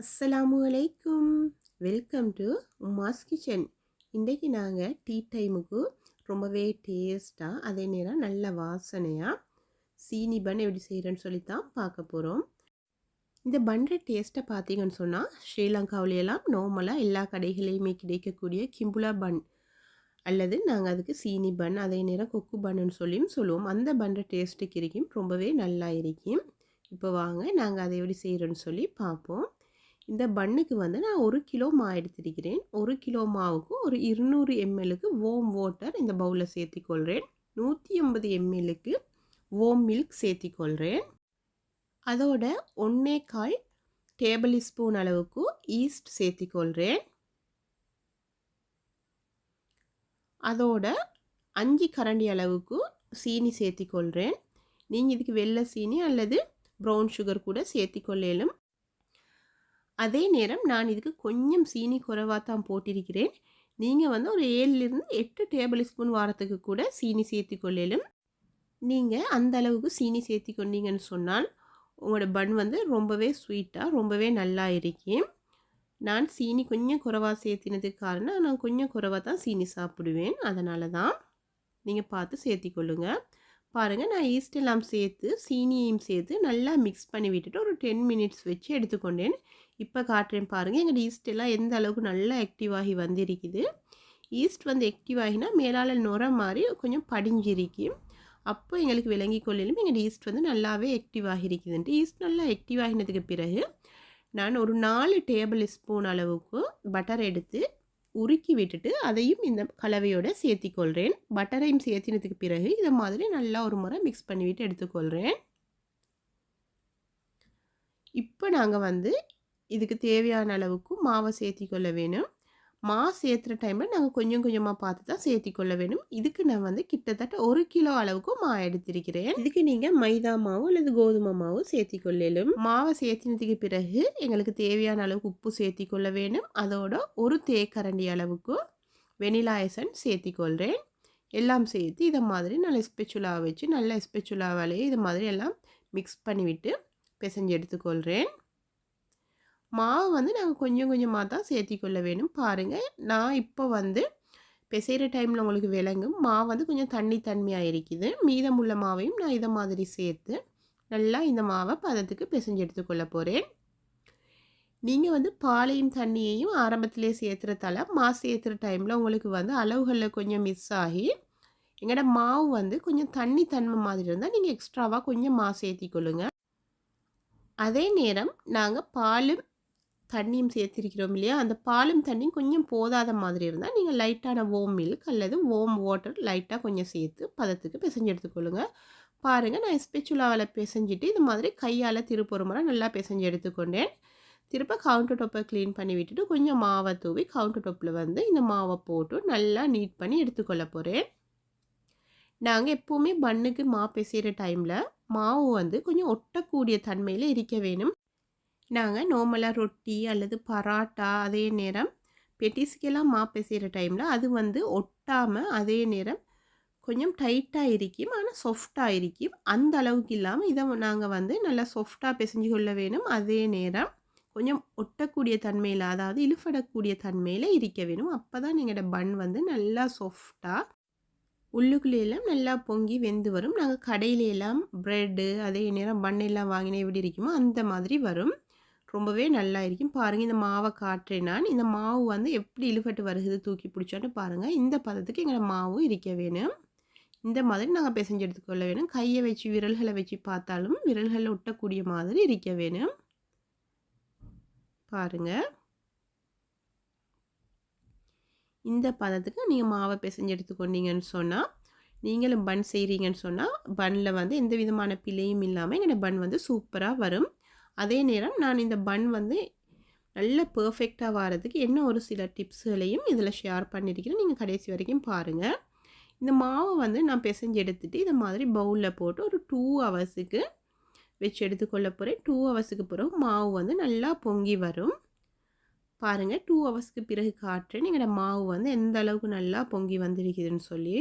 அஸ்ஸலாமு அலைக்கும். Welcome to Uma's kitchen இன்றைக்கி நாங்கள் டீ டைமுக்கு ரொம்பவே டேஸ்ட்டாக அதே நேரம் நல்ல வாசனையாக சீனி பன் எப்படி செய்கிறேன்னு சொல்லி தான் பார்க்க போகிறோம் இந்த பன்ற டேஸ்ட்டை பார்த்தீங்கன்னு சொன்னால் ஸ்ரீலங்காவிலையெல்லாம் நார்மலாக எல்லா கடைகளையுமே கிடைக்கக்கூடிய கிம்புலா பன் அல்லது நாங்கள் அதுக்கு சீனி பன் அதே நேரம் கொக்கு பன்னு சொல்லியும் சொல்லுவோம். அந்த பன்ற டேஸ்ட்டுக்கு இருக்கும். ரொம்பவே நல்லா இருக்கும். இப்போ வாங்க நாங்கள் அதை எப்படி செய்கிறோன்னு சொல்லி பார்ப்போம். இந்த பன்னுக்கு வந்து நான் ஒரு கிலோ மா எடுத்திருக்கிறேன். ஒரு கிலோ மாவுக்கு ஒரு இருநூறு எம்எல்லுக்கு ஓம் வாட்டர் இந்த பவுலில் சேர்த்திக்கொள்கிறேன் நூற்றி ஐம்பது எம்எல்லுக்கு ஓம் மில்க் சேர்த்திக்கொள்கிறேன் அதோட ஒன்றே கால் டேபிள் ஸ்பூன் அளவுக்கு ஈஸ்ட் சேர்த்திக்கொள்கிறேன் அதோட அஞ்சு கரண்டி அளவுக்கு சீனி சேர்த்திக்கொள்கிறேன் நீங்கள் இதுக்கு வெள்ளை சீனி அல்லது ப்ரௌன் சுகர் கூட சேர்த்திக்கொள்ளலும் அதே நேரம் நான் இதுக்கு கொஞ்சம் சீனி குறைவாக தான் போட்டிருக்கிறேன். நீங்கள் வந்து ஒரு ஏழுலேருந்து எட்டு டேபிள் ஸ்பூன் வாரத்துக்கு கூட சீனி சேர்த்து கொள்ளலும். நீங்கள் அந்த அளவுக்கு சீனி சேர்த்து கொண்டீங்கன்னு சொன்னால் உங்களோட பன் வந்து ரொம்பவே ஸ்வீட்டாக ரொம்பவே நல்லா இருக்கும். நான் சீனி கொஞ்சம் குறைவாக சேர்த்தினதுக்கு காரணம் நான் கொஞ்சம் குறைவாக தான் சீனி சாப்பிடுவேன். அதனால தான் நீங்கள் பார்த்து சேர்த்திக்கொள்ளுங்கள் பாருங்கள் நான் ஈஸ்ட் எல்லாம் சேர்த்து சீனியையும் சேர்த்து நல்லா மிக்ஸ் பண்ணி விட்டுட்டு ஒரு டென் மினிட்ஸ் வச்சு எடுத்துக்கொண்டேன். இப்போ காட்டுறேன் பாருங்கள் எங்கள் ஈஸ்ட் எல்லாம் எந்த அளவுக்கு நல்லா ஆக்டிவ் ஆகி வந்திருக்குது. ஈஸ்ட் வந்து ஆக்டிவ் ஆகினா மேலால் நுர மாதிரி கொஞ்சம் படிஞ்சிருக்கும் அப்போ எங்களுக்கு விளங்கி கொள்ளிலும் எங்கள் ஈஸ்ட் வந்து நல்லாவே ஆக்டிவ் ஆகிருக்குதுன்ட்டு. ஈஸ்ட் நல்லா ஆக்டிவ் ஆகினதுக்கு பிறகு நான் ஒரு நாலு டேபிள் ஸ்பூன் அளவுக்கு பட்டர் எடுத்து உருக்கி விட்டுட்டு அதையும் இந்த கலவையோடு சேர்த்திக்கொள்கிறேன் பட்டரையும் சேர்த்தினதுக்கு பிறகு இதை மாதிரி நல்லா ஒரு முறை மிக்ஸ் பண்ணிவிட்டு எடுத்துக்கொள்கிறேன் இப்போ நாங்கள் வந்து இதுக்கு தேவையான அளவுக்கு மாவை சேர்த்திக்கொள்ள வேணும். மா சேர்த்துற டைமில் நாங்கள் கொஞ்சம் கொஞ்சமாக பார்த்து தான் சேர்த்திக்கொள்ள வேணும் இதுக்கு நான் வந்து கிட்டத்தட்ட ஒரு கிலோ அளவுக்கு மா எடுத்திருக்கிறேன். இதுக்கு நீங்கள் மைதா மாவு அல்லது கோதுமை மாவு சேர்த்திக்கொள்ளலும் மாவை சேர்த்தினதுக்கு பிறகு எங்களுக்கு தேவையான அளவுக்கு உப்பு சேர்த்திக்கொள்ள வேணும் அதோட ஒரு தேக்கரண்டி அளவுக்கு வெனிலா எசன்ஸ் சேர்த்திக்கொள்கிறேன் எல்லாம் சேர்த்து இதை மாதிரி நல்ல ஸ்பெச்சுலா வச்சு நல்ல ஸ்பெச்சுலாவாலேயே இது மாதிரி எல்லாம் மிக்ஸ் பண்ணிவிட்டு பிசைஞ்சு எடுத்துக்கொள்கிறேன் மாவு வந்து நாங்கள் கொஞ்சம் கொஞ்சமாக தான் சேர்த்திக்கொள்ள வேணும். பாருங்கள் நான் இப்போ வந்து பிசைகிற டைமில் உங்களுக்கு விளங்கும். மாவு வந்து கொஞ்சம் தண்ணி தன்மையாக இருக்குது. மீதமுள்ள மாவையும் நான் இதை மாதிரி சேர்த்து நல்லா இந்த மாவை பதத்துக்கு பிசைஞ்சு எடுத்துக்கொள்ள போகிறேன் நீங்கள் வந்து பாலையும் தண்ணியையும் ஆரம்பத்திலே சேர்த்துறதால மா சேர்த்துற டைமில் உங்களுக்கு வந்து அளவுகளில் கொஞ்சம் மிஸ் ஆகி எங்களோட மாவு வந்து கொஞ்சம் தண்ணி தன்மை மாதிரி இருந்தால் நீங்கள் எக்ஸ்ட்ராவாக கொஞ்சம் மா சேர்த்திக்கொள்ளுங்க. அதே நேரம் நாங்கள் பாலும் தண்ணியும் சேர்த்திருக்கிறோம் இல்லையா? அந்த பாலும் தண்ணியும் கொஞ்சம் போதாத மாதிரி இருந்தால் நீங்கள் லைட்டான ஓம் மில்க் அல்லது ஓம் வாட்டர் லைட்டாக கொஞ்சம் சேர்த்து பதத்துக்கு பிசைஞ்சு எடுத்துக்கொள்ளுங்கள் பாருங்கள் நான் ஸ்பெச்சுலாவில் பிசைஞ்சிட்டு இது மாதிரி கையால் திருப்பொரு முறை நல்லா பிசைஞ்சு எடுத்துக்கொண்டேன். திருப்ப கவுண்டர் டொப்பை க்ளீன் பண்ணி விட்டுட்டு கொஞ்சம் மாவை தூவி கவுண்டர் டொப்பில் வந்து இந்த மாவை போட்டு நல்லா நீட் பண்ணி எடுத்துக்கொள்ள போகிறேன் நாங்கள் எப்போவுமே பண்ணுக்கு மா பிசைகிற டைமில் மாவு வந்து கொஞ்சம் ஒட்டக்கூடிய தன்மையில் இருக்க வேணும். நாங்கள் நார்மலாக ரொட்டி அல்லது பராட்டா அதே நேரம் பெட்டிஸ்க்கெல்லாம் மா பிசைகிற டைமில் அது வந்து ஒட்டாமல் அதே நேரம் கொஞ்சம் டைட்டாக இருக்கும் ஆனால் சாஃப்டாக இருக்கும் அந்த அளவுக்கு இல்லாமல் இதை நாங்கள் வந்து நல்லா சாஃப்டாக பிசைஞ்சு கொள்ள வேணும். அதே நேரம் கொஞ்சம் ஒட்டக்கூடிய தன்மையில் அதாவது இழுபடக்கூடிய தன்மையில் இருக்க வேணும். அப்போ தான் எங்களோட பன் வந்து நல்லா சாஃப்டாக உள்ளுக்குள்ளேயெல்லாம் நல்லா பொங்கி வெந்து வரும். நாங்கள் கடையிலெல்லாம் ப்ரெட்டு அதே நேரம் பன் எல்லாம் வாங்கினா எப்படி இருக்குமோ அந்த மாதிரி வரும். ரொம்பவே நல்லா இருக்கும். பாருங்கள் இந்த மாவை காட்டுறேன் நான். இந்த மாவு வந்து எப்படி இழுபட்டு வருகிறது தூக்கி பிடிச்சோன்னு பாருங்கள் இந்த பதத்துக்கு எங்களை மாவு இருக்க வேணும். இந்த மாதிரி நாங்கள் பிசைஞ்சு எடுத்துக்கொள்ள வேணும். கையை வச்சு விரல்களை வச்சு பார்த்தாலும் விரல்களில் ஒட்டக்கூடிய மாதிரி இருக்க வேணும். பாருங்கள் இந்த பதத்துக்கு நீங்கள் மாவை பிசைஞ்சு எடுத்துக்கொண்டீங்கன்னு சொன்னால் நீங்களும் பன் செய்கிறீங்கன்னு சொன்னால் பன்னில் வந்து எந்த விதமான பிழையும் இல்லாமல் எங்களோட பன் வந்து சூப்பராக வரும். அதே நேரம் நான் இந்த பன் வந்து நல்ல பர்ஃபெக்டாக வரதுக்கு என்ன ஒரு சில டிப்ஸுகளையும் இதில் ஷேர் பண்ணியிருக்கிறேன் நீங்கள் கடைசி வரைக்கும் பாருங்கள் இந்த மாவை வந்து நான் பிசைஞ்சு எடுத்துகிட்டு இந்த மாதிரி பவுலில் போட்டு ஒரு டூ ஹவர்ஸுக்கு வச்சு எடுத்துக்கொள்ள போகிறேன் டூ ஹவர்ஸுக்கு பிறகு மாவு வந்து நல்லா பொங்கி வரும். பாருங்கள் டூ ஹவர்ஸ்க்கு பிறகு காட்டுறேன் எங்களோட மாவு வந்து எந்த அளவுக்கு நல்லா பொங்கி வந்திருக்குதுன்னு சொல்லி.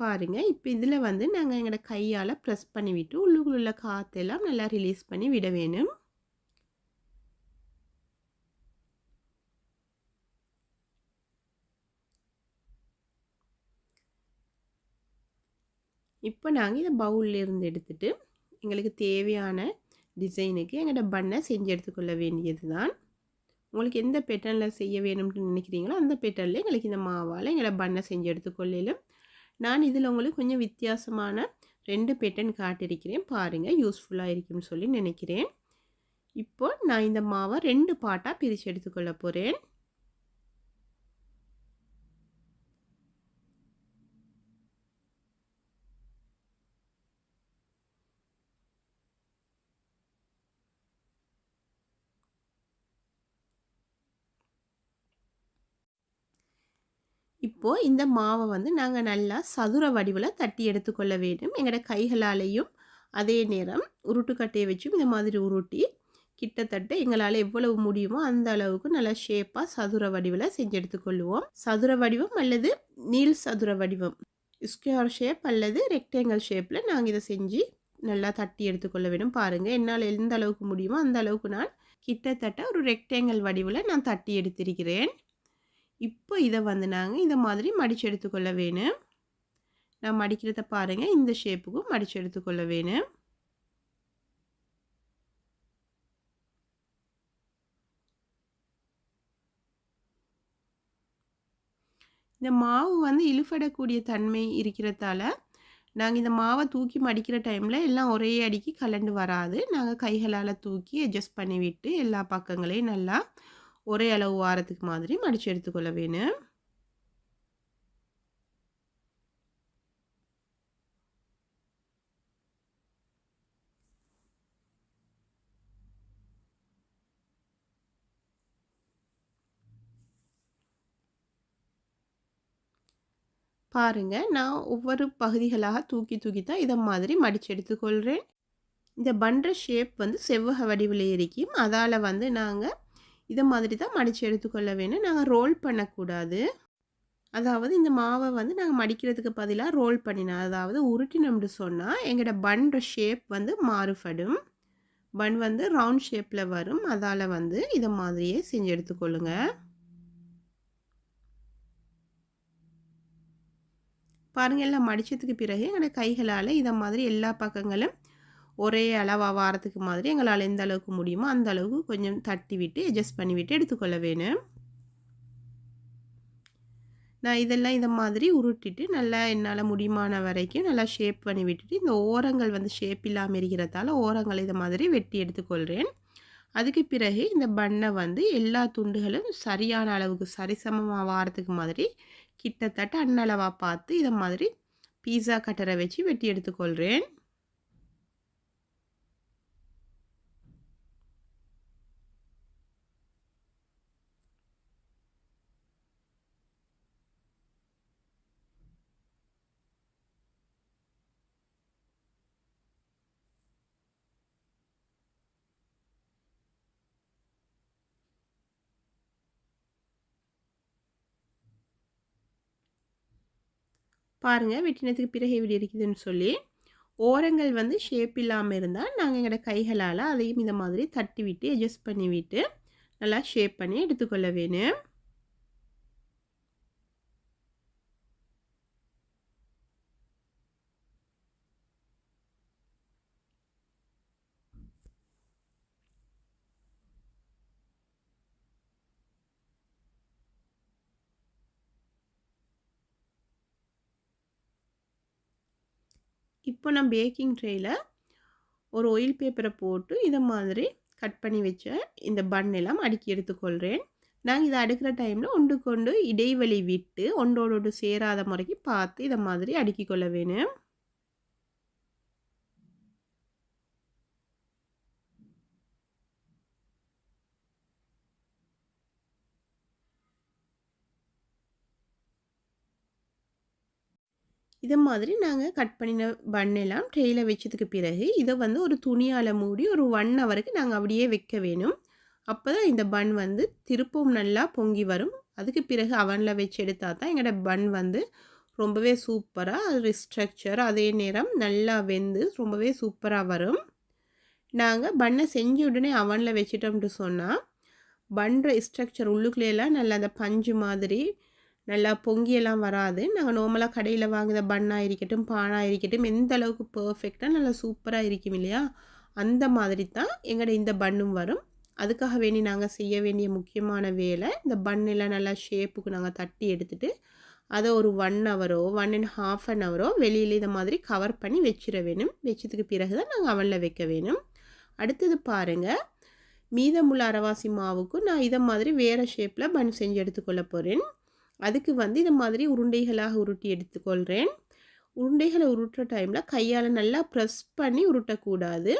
பாருங்கள் இப்போ இதில் வந்து நாங்கள் எங்களோட கையால் ப்ரெஸ் பண்ணிவிட்டு உள்ளுக்குள்ள காற்றெல்லாம் நல்லா ரிலீஸ் பண்ணி விட வேணும். இப்போ நாங்கள் இதை பவுல்லேருந்து இருந்து எடுத்துட்டு எங்களுக்கு தேவையான டிசைனுக்கு எங்களோட பண்ணை செஞ்சு எடுத்துக்கொள்ள வேண்டியது தான் உங்களுக்கு எந்த பேட்டர்னில் செய்ய வேணும்னு நினைக்கிறீங்களோ அந்த பேட்டர்னில் எங்களுக்கு இந்த மாவால் எங்களோட பண்ணை செஞ்சு எடுத்துக்கொள்ளிலும் நான் இதில் உங்களுக்கு கொஞ்சம் வித்தியாசமான ரெண்டு பேட்டன் காட்டியிருக்கிறேன். பாருங்கள் யூஸ்ஃபுல்லாக இருக்கும்னு சொல்லி நினைக்கிறேன். இப்போ நான் இந்த மாவை ரெண்டு பாட்டாக பிரித்து எடுத்துக்கொள்ள போகிறேன் இப்போது இந்த மாவை வந்து நாங்கள் நல்லா சதுர வடிவில் தட்டி எடுத்துக்கொள்ள வேண்டும். எங்களோட கைகளாலேயும் அதே நேரம் உருட்டுக்கட்டையை வச்சும் இந்த மாதிரி உருட்டி கிட்டத்தட்ட எங்களால் எவ்வளவு முடியுமோ அந்த அளவுக்கு நல்லா ஷேப்பாக சதுர வடிவில் செஞ்சு எடுத்துக்கொள்வோம். சதுர வடிவம் அல்லது நீள் சதுர வடிவம். ஸ்கொயர் ஷேப் அல்லது ரெக்டேங்கல் ஷேப்பில் நாங்கள் இதை செஞ்சு நல்லா தட்டி எடுத்துக்கொள்ள வேண்டும். பாருங்கள் என்னால் எந்த அளவுக்கு முடியுமோ அந்த அளவுக்கு நான் கிட்டத்தட்ட ஒரு ரெக்டேங்கல் வடிவில் நான் தட்டி எடுத்திருக்கிறேன். இப்போ இதை வந்து நாங்கள் இந்த மாதிரி மடித்து எடுத்துக்கொள்ள வேணும். நான் மடிக்கிறத பாருங்கள் இந்த ஷேப்புக்கும் மடித்து எடுத்துக்கொள்ள வேணும். இந்த மாவு வந்து இழுபடக்கூடிய தன்மை இருக்கிறதால நாங்கள் இந்த மாவை தூக்கி மடிக்கிற டைமில் எல்லாம் ஒரே அடிக்கு கலண்டு வராது. நாங்கள் கைகளால் தூக்கி அட்ஜஸ்ட் பண்ணி விட்டு எல்லா பக்கங்களையும் நல்லா ஒரே அளவு வாரத்துக்கு மாதிரி மடித்து எடுத்துக்கொள்ள வேணும். பாருங்க நான் ஒவ்வொரு பகுதிகளாக தூக்கி தூக்கி தான் இதை மாதிரி மடித்து எடுத்துக்கொள்கிறேன் இந்த பண்ற ஷேப் வந்து செவ்வக வடிவில் இருக்கும். அதால் வந்து நாங்கள் இதை மாதிரி தான் மடித்து எடுத்துக்கொள்ள வேணும். நாங்கள் ரோல் பண்ணக்கூடாது. அதாவது இந்த மாவை வந்து நாங்கள் மடிக்கிறதுக்கு பதிலாக ரோல் பண்ணினா அதாவது உருட்டினோம்னு சொன்னால் எங்களோட பண்ற ஷேப் வந்து மாறுபடும். பன் வந்து ரவுண்ட் ஷேப்பில் வரும். அதால் வந்து இதை மாதிரியே செஞ்சு எடுத்துக்கொள்ளுங்க பாருங்கள் எல்லாம் மடித்ததுக்கு பிறகு எங்களோட கைகளால் இதை மாதிரி எல்லா பக்கங்களும் ஒரே அளவாக வாரத்துக்கு மாதிரி எங்களால் எந்த அளவுக்கு முடியுமோ அந்த அளவுக்கு கொஞ்சம் தட்டி விட்டு அட்ஜஸ்ட் பண்ணிவிட்டு எடுத்துக்கொள்ள வேணும். நான் இதெல்லாம் இதை மாதிரி உருட்டிட்டு நல்லா என்னால் முடியுமான வரைக்கும் நல்லா ஷேப் பண்ணி விட்டுட்டு இந்த ஓரங்கள் வந்து ஷேப் இல்லாமல் இருக்கிறதால ஓரங்களை இதை மாதிரி வெட்டி எடுத்துக்கொள்கிறேன் அதுக்கு பிறகு இந்த பண்ணை வந்து எல்லா துண்டுகளும் சரியான அளவுக்கு சரிசமமாக வாரத்துக்கு மாதிரி கிட்டத்தட்ட அன்னளவாக பார்த்து இதை மாதிரி பீஸா கட்டரை வச்சு வெட்டி எடுத்துக்கொள்கிறேன் பாருங்கள் வெட்டினத்துக்கு பிறகு எப்படி இருக்குதுன்னு சொல்லி ஓரங்கள் வந்து ஷேப் இல்லாமல் இருந்தால் நாங்கள் எங்களோட கைகளால் அதையும் இந்த மாதிரி தட்டி விட்டு அட்ஜஸ்ட் பண்ணி விட்டு நல்லா ஷேப் பண்ணி எடுத்துக்கொள்ள வேணும். இப்போ நான் பேக்கிங் ட்ரேயில் ஒரு ஒயில் பேப்பரை போட்டு இதை மாதிரி கட் பண்ணி வச்ச இந்த பன் எல்லாம் அடுக்கி எடுத்துக்கொள்கிறேன் நாங்கள் இதை அடுக்கிற டைமில் ஒன்று கொண்டு இடைவெளி விட்டு ஒன்றோடு சேராத முறைக்கு பார்த்து இதை மாதிரி அடுக்கி கொள்ள வேணும். இதை மாதிரி நாங்கள் கட் பண்ணின பண்ணெல்லாம் ட்ரெயில் வச்சதுக்கு பிறகு இதை வந்து ஒரு துணியால் மூடி ஒரு ஒன் ஹவருக்கு நாங்கள் அப்படியே வைக்க வேணும். அப்போ தான் இந்த பன் வந்து திருப்பவும் நல்லா பொங்கி வரும். அதுக்கு பிறகு அவனில் வச்சு எடுத்தால் தான் எங்களோட பன் வந்து ரொம்பவே சூப்பராக அது ஸ்ட்ரக்சர் அதே நேரம் நல்லா வெந்து ரொம்பவே சூப்பராக வரும். நாங்கள் பண்ணை செஞ்ச உடனே அவனில் வச்சிட்டோம்ட்டு சொன்னால் பண்ணுற ஸ்ட்ரக்சர் உள்ளுக்குள்ளேயெல்லாம் நல்லா அந்த பஞ்சு மாதிரி நல்லா பொங்கியெல்லாம் வராது. நாங்கள் நார்மலாக கடையில் வாங்குகிற பண்ணாக இருக்கட்டும் பானாக இருக்கட்டும் எந்த அளவுக்கு பர்ஃபெக்டாக நல்லா சூப்பராக இருக்கும் இல்லையா? அந்த மாதிரி தான் எங்களோட இந்த பண்ணும் வரும். அதுக்காக வேண்டி நாங்கள் செய்ய வேண்டிய முக்கியமான வேலை இந்த பண்ணெல்லாம் நல்லா ஷேப்புக்கு நாங்கள் தட்டி எடுத்துட்டு அதை ஒரு ஒன் ஹவரோ ஒன் அண்ட் ஹாஃப் அன் ஹவரோ வெளியில் இதை மாதிரி கவர் பண்ணி வச்சிட வேணும். வச்சதுக்கு பிறகு தான் நாங்கள் அவனில் வைக்க வேணும். அடுத்தது பாருங்கள் மீதமுள்ள அரவாசி மாவுக்கும் நான் இதை மாதிரி வேறு ஷேப்பில் பன் செஞ்சு எடுத்துக்கொள்ள போகிறேன் அதுக்கு வந்து இதை மாதிரி உருண்டைகளாக உருட்டி எடுத்துக்கொள்கிறேன் உருண்டைகளை உருட்டுற டைமில் கையால் நல்லா ப்ரெஸ் பண்ணி உருட்டக்கூடாது.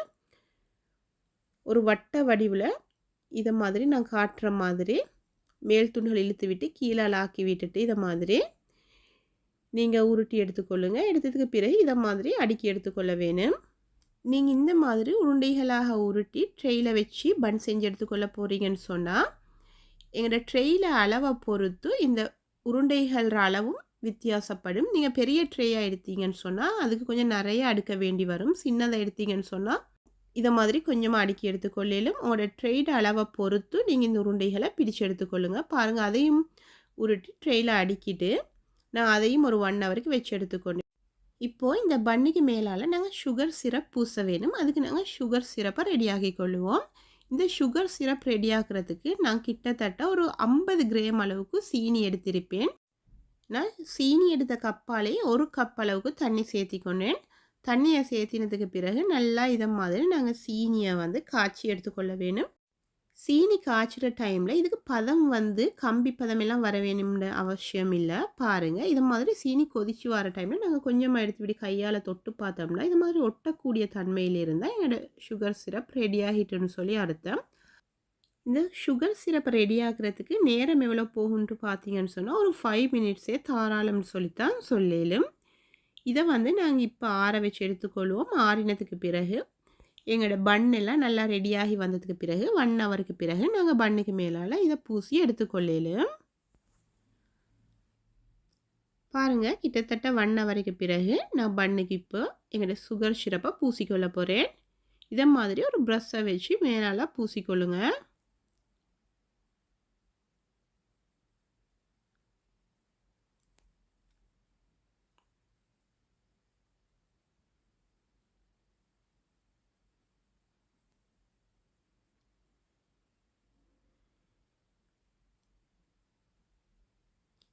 ஒரு வட்ட வடிவில் இதை மாதிரி நான் காட்டுற மாதிரி மேல் துண்டுகள் இழுத்து விட்டு கீழே ஆக்கி விட்டுட்டு இதை மாதிரி நீங்கள் உருட்டி எடுத்துக்கொள்ளுங்கள் எடுத்ததுக்கு பிறகு இதை மாதிரி அடுக்கி எடுத்துக்கொள்ள வேணும். நீங்கள் இந்த மாதிரி உருண்டைகளாக உருட்டி ட்ரெயில் வச்சு பன் செஞ்சு எடுத்துக்கொள்ள போகிறீங்கன்னு சொன்னால் எங்களோட ட்ரெயில் அளவை பொறுத்து இந்த உருண்டைகள் அளவும் வித்தியாசப்படும். நீங்கள் பெரிய ட்ரேயாக எடுத்தீங்கன்னு சொன்னால் அதுக்கு கொஞ்சம் நிறைய அடுக்க வேண்டி வரும். சின்னதை எடுத்தீங்கன்னு சொன்னால் இதை மாதிரி கொஞ்சமாக அடுக்கி எடுத்துக்கொள்ளிலும் உங்களோட ட்ரெய்டு அளவை பொறுத்து நீங்கள் இந்த உருண்டைகளை பிடிச்சு எடுத்துக்கொள்ளுங்கள் பாருங்கள் அதையும் உருட்டி ட்ரெயில் அடுக்கிட்டு நான் அதையும் ஒரு ஒன் ஹவருக்கு வச்சு எடுத்துக்கொண்டேன் இப்போது இந்த பன்னிக்கு மேலால் நாங்கள் சுகர் சிரப் பூச வேணும். அதுக்கு நாங்கள் சுகர் சிரப்பை ரெடியாகி கொள்ளுவோம் இந்த சுகர் சிரப் ரெடியாகிறதுக்கு நான் கிட்டத்தட்ட ஒரு ஐம்பது கிராம் அளவுக்கு சீனி எடுத்திருப்பேன். நான் சீனி எடுத்த கப்பாலே ஒரு கப் அளவுக்கு தண்ணி சேர்த்திக்கொண்டேன். தண்ணியை சேர்த்தினதுக்கு பிறகு நல்லா இதை மாதிரி நாங்கள் சீனியை வந்து காய்ச்சி எடுத்துக்கொள்ள வேணும் சீனி காய்ச்சிற டைமில் இதுக்கு பதம் வந்து கம்பி பதமெல்லாம் வர வேணும்னு அவசியம் இல்லை. பாருங்கள் இது மாதிரி சீனி கொதிச்சு வர டைமில் நாங்கள் கொஞ்சமாக எடுத்து விட்டு கையால் தொட்டு பார்த்தோம்னா இது மாதிரி ஒட்டக்கூடிய தன்மையில் இருந்தால் என்னோடய சுகர் சிரப் ரெடி ஆகிட்டுன்னு சொல்லி அர்த்தம். இந்த சுகர் சிரப் ரெடி ஆகிறதுக்கு நேரம் எவ்வளோ போகுன்ட்டு பார்த்தீங்கன்னு சொன்னால் ஒரு ஃபைவ் மினிட்ஸே தாராளம்னு சொல்லித்தான் சொல்லலும். இதை வந்து நாங்கள் இப்போ ஆற வச்சு எடுத்துக்கொள்வோம். ஆறினத்துக்கு பிறகு எங்களோட பண்ணெல்லாம் நல்லா ரெடியாகி வந்ததுக்கு பிறகு ஒன் ஹவருக்கு பிறகு நாங்கள் பண்ணுக்கு மேலால் இதை பூசி எடுத்துக்கொள்ளலும் பாருங்கள் கிட்டத்தட்ட ஒன் ஹவருக்கு பிறகு நான் பண்ணுக்கு இப்போ எங்களோட சுகர் சிரப்பை பூசிக்கொள்ள போகிறேன் இதை மாதிரி ஒரு ப்ரஷ்ஷை வச்சு மேலால் பூசிக்கொள்ளுங்கள்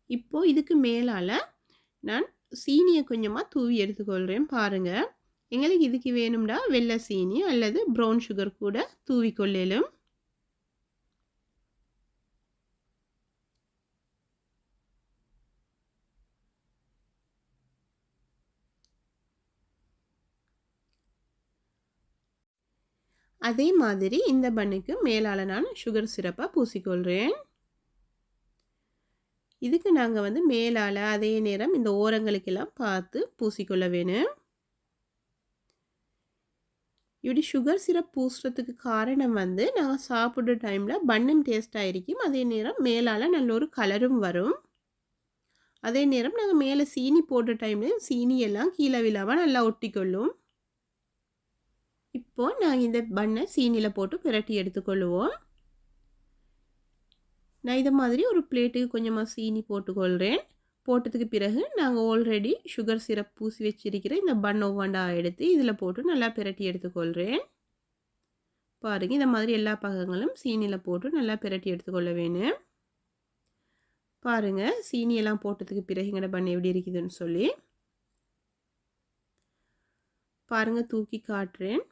இப்போது இதுக்கு மேலால் நான் சீனியை கொஞ்சமாக தூவி எடுத்துக்கொள்கிறேன் பாருங்கள் எங்களுக்கு இதுக்கு வேணும்டா வெள்ளை சீனி அல்லது ப்ரௌன் சுகர் கூட தூவி கொள்ளலும். அதே மாதிரி இந்த பண்ணுக்கு மேலால் நான் சுகர் சிரப்பாக பூசிக்கொள்கிறேன் இதுக்கு நாங்கள் வந்து மேலால் அதே நேரம் இந்த ஓரங்களுக்கெல்லாம் பார்த்து பூசிக்கொள்ள வேணும். இப்படி சுகர் சிரப் பூசுறதுக்கு காரணம் வந்து நாங்கள் சாப்பிட்ற டைமில் பண்ணும் டேஸ்ட்டாக இருக்கும் அதே நேரம் மேலால் நல்ல ஒரு கலரும் வரும். அதே நேரம் நாங்கள் மேலே சீனி போடுற டைம்லேயும் சீனி எல்லாம் கீழே விழாமல் நல்லா ஒட்டிக்கொள்ளும். இப்போது நாங்கள் இந்த பண்ணை சீனியில் போட்டு பிரட்டி எடுத்துக்கொள்ளுவோம். நான் இதை மாதிரி ஒரு பிளேட்டுக்கு கொஞ்சமாக சீனி போட்டுக்கொள்கிறேன் போட்டதுக்கு பிறகு நாங்கள் ஆல்ரெடி சுகர் சிரப் பூசி வச்சிருக்கிற இந்த பன் ஒவ்வொண்டா எடுத்து இதில் போட்டு நல்லா பிரட்டி எடுத்துக்கொள்கிறேன் பாருங்கள் இந்த மாதிரி எல்லா பக்கங்களும் சீனியில் போட்டு நல்லா பிரட்டி எடுத்துக்கொள்ள வேணும். பாருங்கள் சீனியெல்லாம் போட்டதுக்கு பிறகு எங்கட பண்ண எப்படி இருக்குதுன்னு சொல்லி. பாருங்கள் தூக்கி காட்டுறேன்.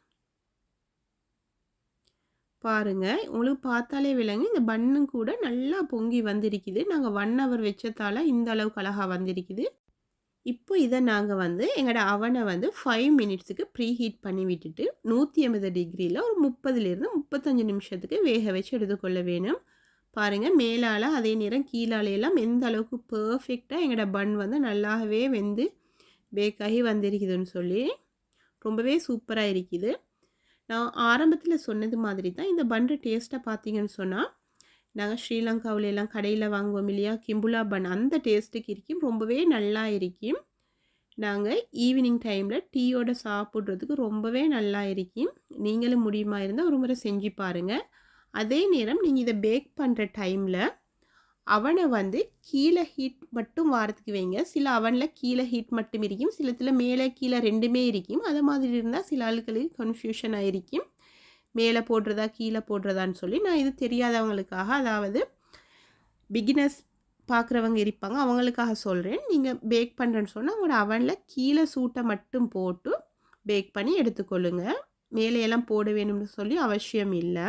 பாருங்கள் உங்களுக்கு பார்த்தாலே விலங்கு இந்த பண்ணும் கூட நல்லா பொங்கி வந்திருக்குது. நாங்கள் ஒன் ஹவர் வச்சதால இந்த அளவுக்கு அழகாக வந்திருக்குது. இப்போ இதை நாங்கள் வந்து எங்களோட அவனை வந்து ஃபைவ் மினிட்ஸுக்கு ப்ரீ ஹீட் பண்ணி விட்டுட்டு நூற்றி ஐம்பது டிகிரியில் ஒரு முப்பதுலேருந்து முப்பத்தஞ்சு நிமிஷத்துக்கு வேக வச்சு எடுத்துக்கொள்ள வேணும். பாருங்கள் மேலால் அதே நேரம் கீழாலையெல்லாம் எந்த அளவுக்கு பர்ஃபெக்டாக எங்களோட பன் வந்து நல்லாவே வெந்து பேக்காகி வந்திருக்குதுன்னு சொல்லி ரொம்பவே சூப்பராக இருக்குது. நான் ஆரம்பத்தில் சொன்னது மாதிரி தான் இந்த பன்று டேஸ்ட்டாக பார்த்தீங்கன்னு சொன்னால் நாங்கள் ஸ்ரீலங்காவில் எல்லாம் கடையில் வாங்குவோம் இல்லையா? கிம்புலா பன் அந்த டேஸ்ட்டுக்கு இருக்கும் ரொம்பவே நல்லா இருக்கும் நாங்கள் ஈவினிங் டைமில் டீயோட சாப்பிட்றதுக்கு ரொம்பவே நல்லா இருக்கும் நீங்களும் முடியுமா இருந்தால் ஒரு முறை செஞ்சு பாருங்கள் அதே நேரம் நீங்கள் இதை பேக் பண்ணுற டைமில் அவனை வந்து கீழே ஹீட் மட்டும் வாரத்துக்கு வைங்க. சில அவனில் கீழே ஹீட் மட்டும் இருக்கும். சிலத்தில் மேலே கீழே ரெண்டுமே இருக்கும். அது மாதிரி இருந்தால் சில ஆளுகளுக்கு கன்ஃபியூஷன் ஆகிருக்கும் மேலே போடுறதா கீழே போடுறதான்னு சொல்லி. நான் இது தெரியாதவங்களுக்காக அதாவது பிகினர்ஸ் பார்க்குறவங்க இருப்பாங்க. அவங்களுக்காக சொல்கிறேன் நீங்கள் பேக் பண்ணுறேன்னு சொன்னால் உங்களோட அவனில் கீழே சூட்டை மட்டும் போட்டு பேக் பண்ணி எடுத்துக்கொள்ளுங்க. மேலேயெல்லாம் போட வேணும்னு சொல்லி அவசியம் இல்லை.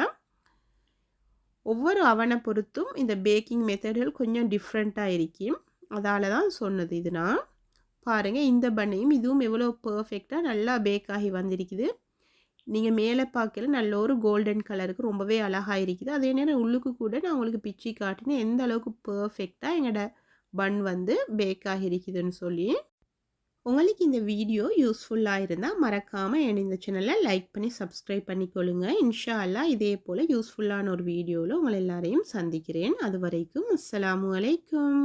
ஒவ்வொரு அவனை பொறுத்தும் இந்த பேக்கிங் மெத்தடுகள் கொஞ்சம் டிஃப்ரெண்ட்டாக இருக்கும் அதால் தான் சொன்னது இது நான். பாருங்கள் இந்த பண்ணையும் இதுவும் எவ்வளோ பர்ஃபெக்டாக நல்லா பேக் ஆகி வந்திருக்குது. நீங்கள் மேலே பார்க்கல நல்ல ஒரு கோல்டன் கலருக்கு ரொம்பவே அழகாக இருக்குது. அதே நேரம் உள்ளுக்கு கூட நான் உங்களுக்கு பிச்சு காட்டினேன் எந்த அளவுக்கு பர்ஃபெக்டாக எங்களோட பன் வந்து பேக் ஆகிருக்குதுன்னு சொல்லி. உங்களுக்கு இந்த வீடியோ யூஸ்ஃபுல்லாக இருந்தால் மறக்காமல் என் இந்த சேனலை லைக் பண்ணி சப்ஸ்கிரைப் பண்ணிக்கொள்ளுங்க. இன்ஷா அல்லா இதே போல் யூஸ்ஃபுல்லான ஒரு வீடியோவில் உங்களை எல்லாரையும் சந்திக்கிறேன். அது வரைக்கும் அஸ்ஸலாமு அலைக்கும்.